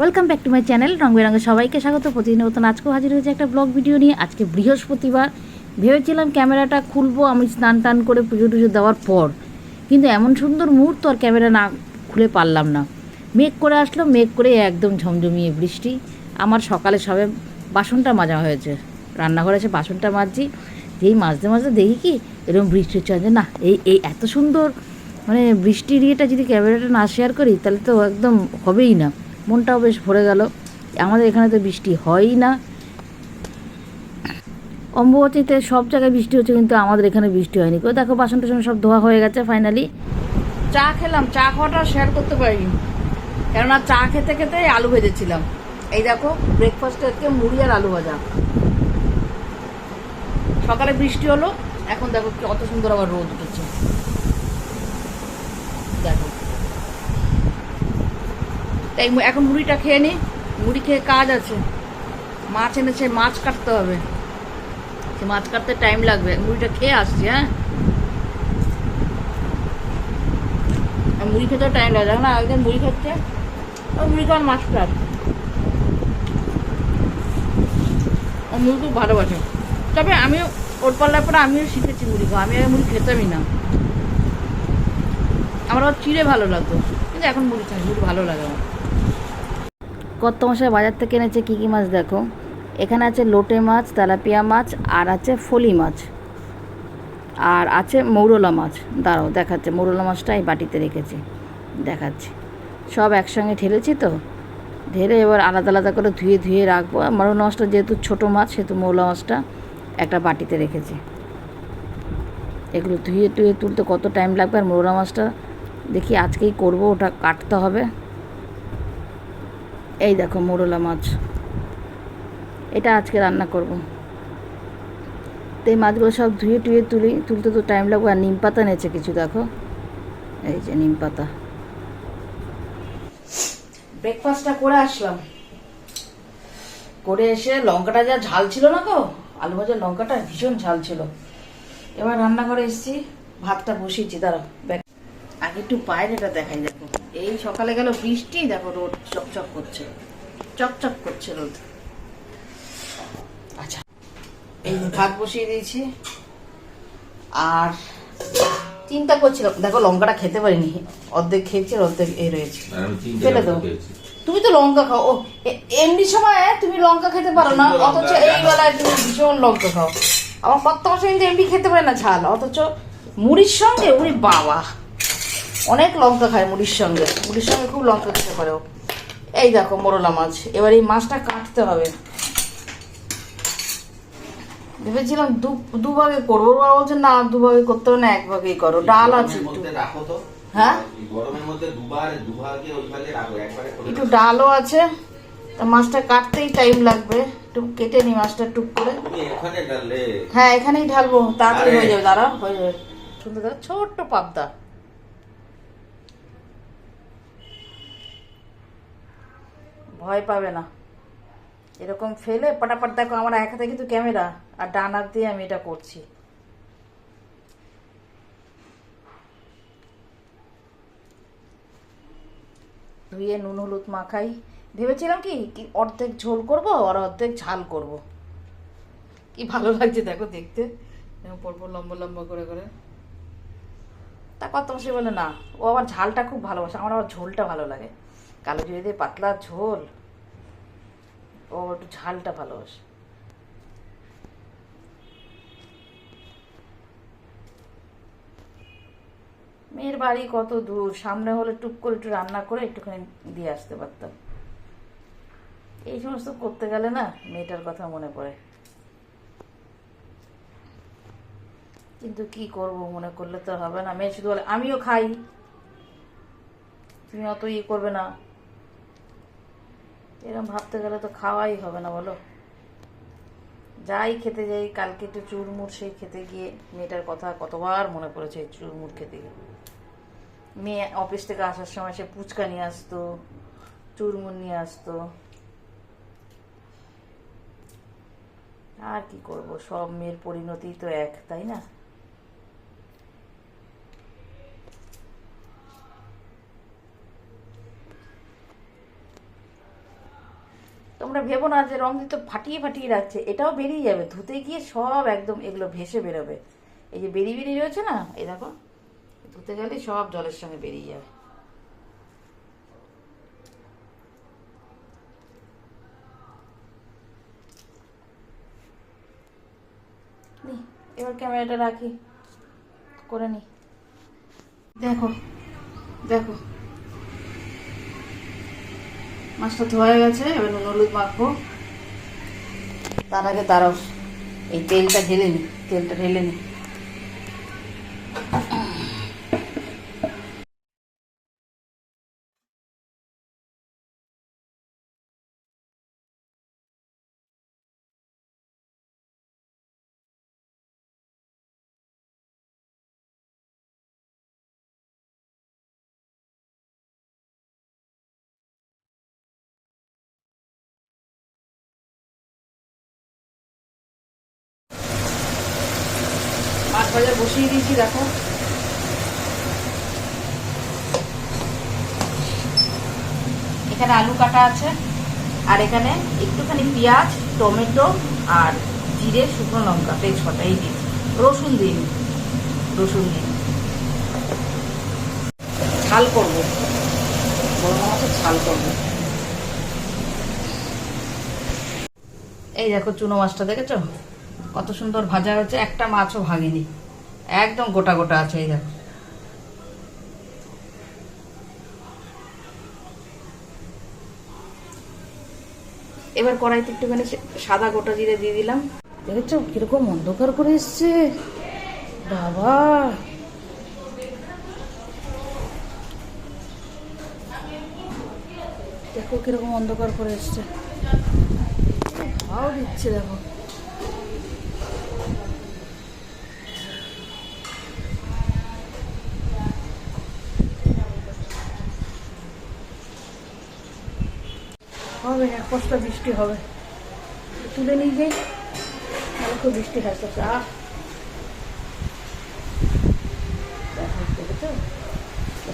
Welcome back to my channel রং বেরঙে সবাইকে স্বাগত। প্রতিদিন মতন আজকেও হাজির হয়েছে একটা ব্লগ ভিডিও নিয়ে। আজকে বৃহস্পতিবার। ভেবেছিলাম ক্যামেরাটা খুলবো, আমি স্নান টান করে পুজো টুজো দেওয়ার পর। কিন্তু এমন সুন্দর মুহূর্ত আর ক্যামেরা না খুলে পারলাম না। মেঘ করে আসলো, মেঘ করে একদম ঝমঝমিয়ে বৃষ্টি। আমার সকালে সবে বাসনটা মাজা হয়েছে। রান্নাঘরে এসে বাসনটা মাজছি। যেই মাজতে মাজতে দেখি কি, এরকম বৃষ্টি হচ্ছে। না, এই এই এত সুন্দর মানে বৃষ্টির ইয়েটা যদি ক্যামেরাটা না শেয়ার করি, তাহলে তো একদম হবেই না। মনটাও বেশ ভরে গেল। আমাদের এখানে তো বৃষ্টি হয়ই না। অম্বুবাচীতে সব জায়গায় বৃষ্টি হচ্ছে, কিন্তু আমাদের এখানে বৃষ্টি হয়নি। কেউ দেখো বাসন টাসন সব ধোয়া হয়ে গেছে ফাইনালি চা খেলাম, চা খাওয়াটা শেয়ার করতে পারিনি। কেননা চা খেতে খেতে আলু ভেজেছিলাম। এই দেখো ব্রেকফাস্টে আজকে মুড়ি আর আলু ভাজা। সকালে বৃষ্টি হলো, এখন দেখো কি অত সুন্দর আবার রোদ উঠেছে। তাই এখন মুড়িটা খেয়ে নি। মুড়ি খেয়ে কাজ আছে। মাছ এনেছে, মাছ কাটতে হবে। সে মাছ কাটতে টাইম লাগবে। মুড়িটা খেয়ে আসছি হ্যাঁ? মুড়ি খেতেও টাইম লাগে না একজন মুড়ি খাচ্ছে, ও মুড়ি খাওয়ার মাস্টার ও মুড়ি খুব ভালোবাসে। তবে আমিও ওর পাল্লার পরে আমিও শিখেছি মুড়ি খাওয়া। আমি আগে মুড়ি খেতামই না। আমার আবার চিড়ে ভালো লাগতো। কিন্তু এখন মুড়ি খাই, মুড়ি ভালো লাগে আমার। কত মশাই বাজার থেকে এনেছে, কী কী মাছ দেখো? এখানে আছে লোটে মাছ, তেলাপিয়া মাছ, আর আছে ফলি মাছ। আর আছে মৌরলা মাছ। দাঁড়াও, দেখাচ্ছে। মৌরলা মাছটা এই বাটিতে রেখেছি। দেখাচ্ছি। সব একসঙ্গে ঢেলেছি তো? ঢেলে এবার আলাদা আলাদা করে ধুয়ে ধুয়ে রাখব। মৌরলা মাছটা যেহেতু ছোটো মাছ, সেহেতু মৌরলা মাছটা একটা বাটিতে রেখেছি। এগুলো ধুয়ে টুয়ে তুলতে কত টাইম লাগবে? আর মৌরলা মাছটা দেখি আজকেই করব, ওটা কাটতে হবে। এই দেখো, মোরলা মাছ। এটা আজকে রান্না করব। তো এই মাছগুলো সব ধুয়ে টুয়ে তুলি, তুলতে তো টাইম লাগবে। আর নিম পাতা নেছে কিছু, দেখো। এই যে নিম পাতা। ব্রেকফাস্টটা করে আসলাম। করে এসে লঙ্কাটা যা ঝাল ছিল না গো, আলু ভাজার লঙ্কাটা ভীষণ ঝাল ছিল। এবার রান্নাঘরে এসেছি, ভাতটা বসিয়েছি আগে একটু বাইরেটা দেখাই দেখো। এই সকালে গেল বৃষ্টি দেখো রোদ চকচক করছে। চকচক করছে রোদ। আচ্ছা এই ভাত বসিয়ে দিয়েছি। আর চিন্তা করছিলাম দেখো লঙ্কাটা খেতে পারিনি। অর্ধেক খেয়েছি আর অর্ধেক এই রয়েছে। ফেলে খেয়েছি। তুমি তো লঙ্কা খাও। ও এমনি সময় তুমি লঙ্কা খেতে পারো না অথচ। এই বেলায় তুমি ভীষণ লঙ্কা খাও। আমার কত কিন্তু এমনি খেতে পারে না ঝাল অথচ মুড়ির সঙ্গে উনি বাবা। অনেক লঙ্কা খায় মুড়ির সঙ্গে। মুড়ির সঙ্গে খুব লঙ্কা খেতে পারে এই দেখো মোরলা মাছ। এবার এই মাছটা কাটতে হবে। ভেবেছিলাম দু দুভাগে করব। ওরা বলছে না দুভাগে করতে হবে না এক ভাগেই করো ডাল আছে একটু। হ্যাঁ? একটু ডালও আছে। তা মাছটা কাটতেই টাইম লাগবে। একটু কেটে নি মাছটা টুক করে। হ্যাঁ এখানেই ঢালবো। তাড়াতাড়ি হয়ে যাবে। দাঁড়া হয়ে যাবে। সুন্দর ছোট্ট পাবদা। ভয় পাবে না। এরকম ফেলে, পাটাপাট দেখো আমার এক হাতে কিন্তু ক্যামেরা, আর ডান হাত দিয়ে আমি এটা করছি। ধুয়ে নুন, হলুদ মাখাই। ভেবেছিলাম কি কি অর্ধেক ঝোল করব আর অর্ধেক ঝাল করব। কি ভালো লাগছে দেখো দেখতে। পরপর লম্বা লম্বা করে করে। তা কত সে বলে, না, ও আবার ঝালটা খুব ভালোবাসে, আমার আবার ঝোলটা ভালো লাগে। কালো জিরে দিয়ে পাতলা ঝোল। ও, একটু ঝালটা ভালোবাসে মেয়ের বাড়ি কত দূর? সামনে হলে টুক করে একটু রান্না করে একটুখানি দিয়ে আসতে পারতাম। এই সমস্ত করতে গেলে না মেয়েটার কথা মনে পড়ে। কিন্তু কি করব মনে করলে তো হবে না। মেয়ে শুধু বলে, আমিও খাই। তুমি অত ই করবে না। এরকম ভাবতে গেলে তো খাওয়াই হবে না, বলো। যাই খেতে যাই, কালকে একটু চুরমুর সেই খেতে গিয়ে মেয়েটার কথা কতবার মনে পড়েছে চুরমুর খেতে গিয়ে। মেয়ে অফিস থেকে আসার সময় সে ফুচকা নিয়ে আসতো, চুরমুর নিয়ে আসতো। আর কি করব, সব মেয়ের পরিণতি তো এক, তাই না? তোমরা ভেবো না যে রং দিতে ফাটিয়ে ফাটিয়ে রাখছে এটাও বেরিয়ে যাবে, ধুতে গিয়ে সব একদম এগুলো ভেসে বেরোবে। এই যে বেরিয়ে বেরিয়ে রয়েছে না, এই দেখো, ধুতে গেলে সব জলের সঙ্গে বেরিয়ে যাবে। এবার ক্যামেরাটা রাখি, করে নি। দেখো দেখো। মাছটা ধোয়া গেছে, এবার নুন হলুদ মাখবো। তার আগে তারাও এই তেলটা ঢেলে নি, তেলটা ঢেলে নি। ভাজা বসিয়ে দিয়েছি, দেখো। এখানে আলু কাটা আছে, আর এখানে একটুখানি পেঁয়াজ, টমেটো আর জিরে, শুকনো লঙ্কা, তেজপাতা, এই দিন রসুন দিন রসুন দিন ঝাল করব। বড় মাছের ঝাল করব। এই দেখো, চুনো মাছটা দেখেছ? কত সুন্দর ভাজা হয়েছে, একটা মাছও ভাগেনি। একদম গোটা গোটা আছে এই দেখো। এবার কড়াইতে একটুখানি সাদা গোটা জিরে দিয়ে দিলাম। দেখেছ কীরকম অন্ধকার করে এসছে? বাবা! দেখো কীরকম অন্ধকার করে এসছে। দিচ্ছে দেখো। হবে এক কষ্ট বৃষ্টি হবে। তুলে নিয়ে যাই, তাহলে খুব বৃষ্টি আসতেছে আহ। দেখো দেখেছ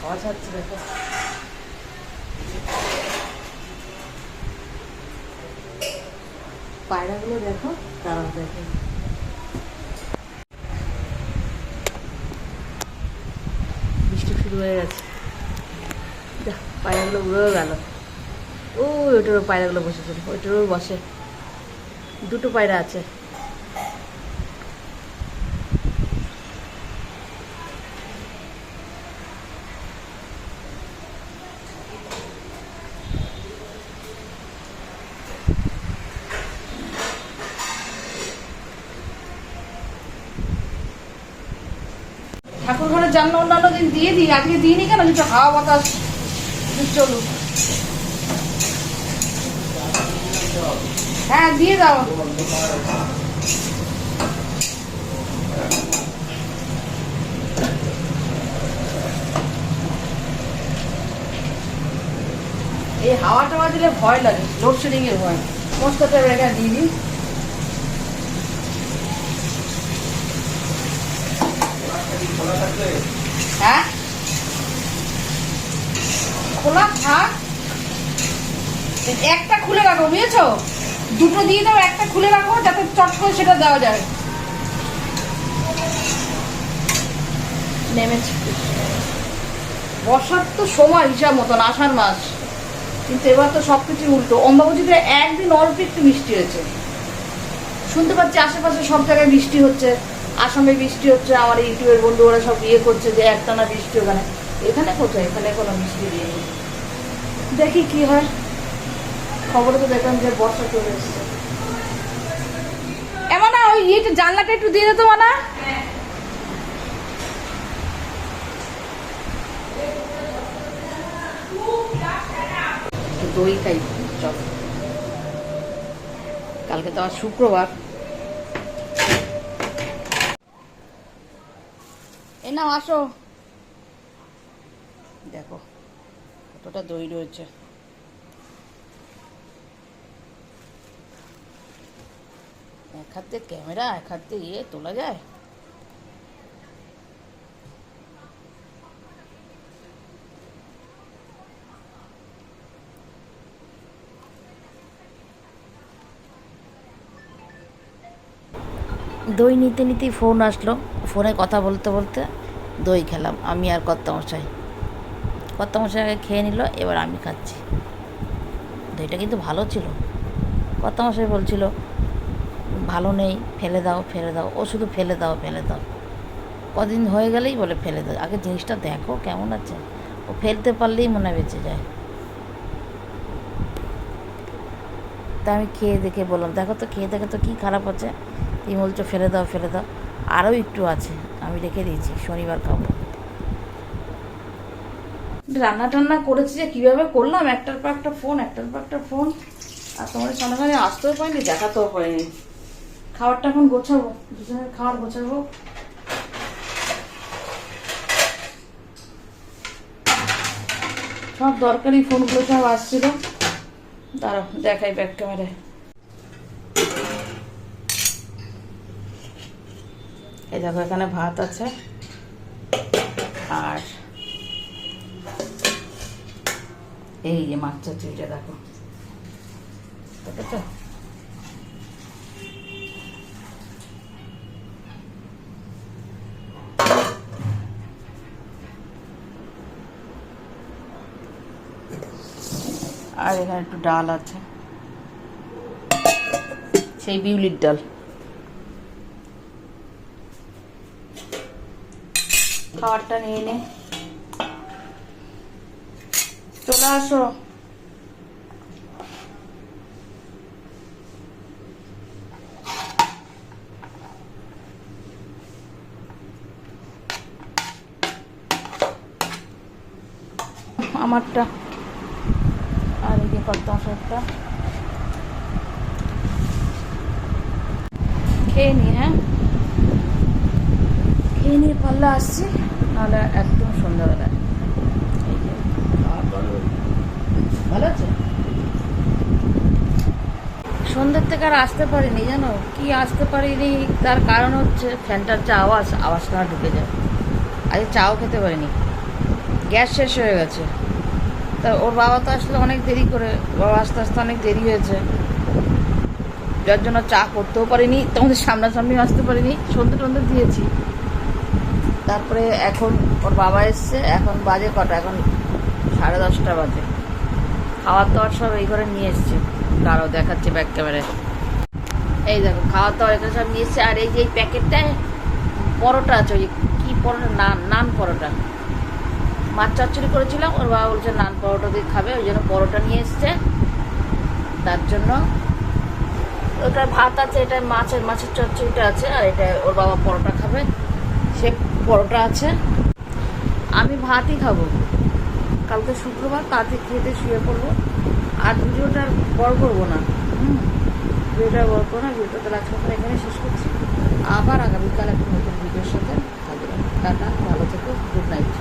হাওয়া ছাড়ছে দেখো পায়রাগুলো দেখো তারাও দেখো। বৃষ্টি শুরু হয়ে গেছে। পায়রাগুলো উড়েও গেল। ও ওইটারও পায়রাগুলো বসেছিল ওইটারও বসে। দুটো পায়রা আছে। ঠাকুর ঘরে জানলা অন্যান্য দিন দিয়ে দিই আজকে দিইনি কেন? কিছু হাওয়া বাতাস চলুক। হ্যাঁ দিয়ে দাও। এই হাওয়া টাওয়া দিলে ভয় লাগে লোডশেডিং এর ভয়। দিয়ে দিই। হ্যাঁ? খোলা থাক। একটা খুলে রাখো, বুঝেছ? দুটো দিয়ে দাও একটা খুলে রাখো যাতে চট করে সেটা দেওয়া যায়। নেমেছে। বর্ষার তো সময় হিসাব মতন আষাঢ় মাস। কিন্তু এবার তো সব কিছু উল্টো। অম্বাবতীতে একদিন অল্প একটু বৃষ্টি হয়েছে। শুনতে পাচ্ছি আশেপাশে সব জায়গায় বৃষ্টি হচ্ছে। আসামে বৃষ্টি হচ্ছে আমার ইউটিউবের বন্ধু ওরা সব ইয়ে করছে যে একটানা বৃষ্টি ওখানে। এখানে কোথায়? এখানে কোনো বৃষ্টি নেই। দেখি কি হয়। খবরে তো দেখলাম যে বর্ষা চলে এসছে। এমন না ওই ইয়েটা জানলাটা একটু দিয়ে দিত মানা। দই খাই চল কালকে তো আর শুক্রবার। এই নাও আসো। দেখো কতটা দই রয়েছে। এক হাতে ক্যামেরা এক হাতে ইয়ে তোলা যায় দই নিতে নিতেই ফোন আসলো। ফোনে কথা বলতে বলতে দই খেলাম। আমি আর কর্তামশাই। কর্তামশাই আগে খেয়ে নিল, এবার আমি খাচ্ছি। দইটা কিন্তু ভালো ছিল। কর্তামশাই বলছিল ভালো নেই, ফেলে দাও ফেলে দাও, ও শুধু ফেলে দাও ফেলে দাও। কদিন হয়ে গেলেই বলে ফেলে দাও। আগে জিনিসটা দেখো, কেমন আছে? ও ফেলতে পারলেই মনে বেঁচে যায়। তা আমি খেয়ে দেখে বললাম, দেখো তো, খেয়ে দেখে তো কী খারাপ আছে? তুমি বলছো ফেলে দাও ফেলে দাও। আরও একটু আছে, আমি রেখে দিয়েছি, শনিবার খাব। রান্না টান্না করেছি যে কীভাবে করলাম, একটার পর একটা ফোন, একটার পর একটা ফোন। আর তোমার সামনে আসতেও পারিনি, দেখাতেও পারিনি। খাবারটা এখন গোছাবো, দুজনের খাবার গোছাবো। সব দরকারি ফোনগুলো সব আসছিল। দাঁড়াও, দেখাই ব্যাক ক্যামেরায় এই দেখো, এখানে ভাত আছে আর এই যে মাছ চচ্চড়িটা দেখো। দেখেছ? আর এখানে একটু ডাল আছে। সেই বিউলির ডাল। খাবারটা নিয়ে নে। চলে আসো। আমারটা। কত মশারটা খেয়ে নি হ্যাঁ? খেয়ে নিয়ে পারলে আসছি, নাহলে একদম পরে ভালো আছে? সন্ধ্যের থেকে আর আসতে পারিনি, জানো? কি আসতে পারিনি, তার কারণ হচ্ছে ফ্যানটার যে আওয়াজ, আওয়াজটা ঢুকে যায়। আজকে চাও খেতে পারিনি। গ্যাস শেষ হয়ে গেছে। তা ওর বাবা তো আসলে অনেক দেরি করে, বাবা আস্তে আস্তে অনেক দেরি হয়েছে। যার জন্য চা করতেও পারিনি, তোমাদের সামনাসামনি আসতে পারিনি সন্ধ্যে টন্ধে দিয়েছি। তারপরে এখন ওর বাবা এসছে, এখন বাজে কটা? এখন সাড়ে দশটা বাজে। খাওয়ার দাওয়ার সব এই ঘরে নিয়ে এসছে। দাঁড়াও, দেখাচ্ছে ব্যাক ক্যামেরায় এই দেখো, খাওয়ার দাওয়ার এখানে সব নিয়ে এসছে। আর এই যে এই প্যাকেটটায় পরোটা আছে, ওই কী পরোটা? নান নান পরোটা। মাছ চচ্চড়ি করেছিলাম, ওর বাবা বলছে, নান পরোটা দিয়ে খাবে। ওই জন্য পরোটা নিয়ে এসছে। তার জন্য ওটার ভাত আছে, এটা মাছের মাছের চচ্চড়িটা আছে, আর এটা ওর বাবা পরোটা খাবে। সে পরোটা আছে। আমি ভাতই খাব। কালকে শুক্রবার তাতে খেতে শুয়ে পড়ব। আর ভিডিওটা বড় করব না। হুম, ভিডিওটা বড় করব না, ভিডিওটা তাহলে আজকে এখানে শেষ করছি। আবার আগামীকাল একটা নতুন ভিডিওর সাথে থাকবে টাটা, ভালো থেকো, গুড নাইট।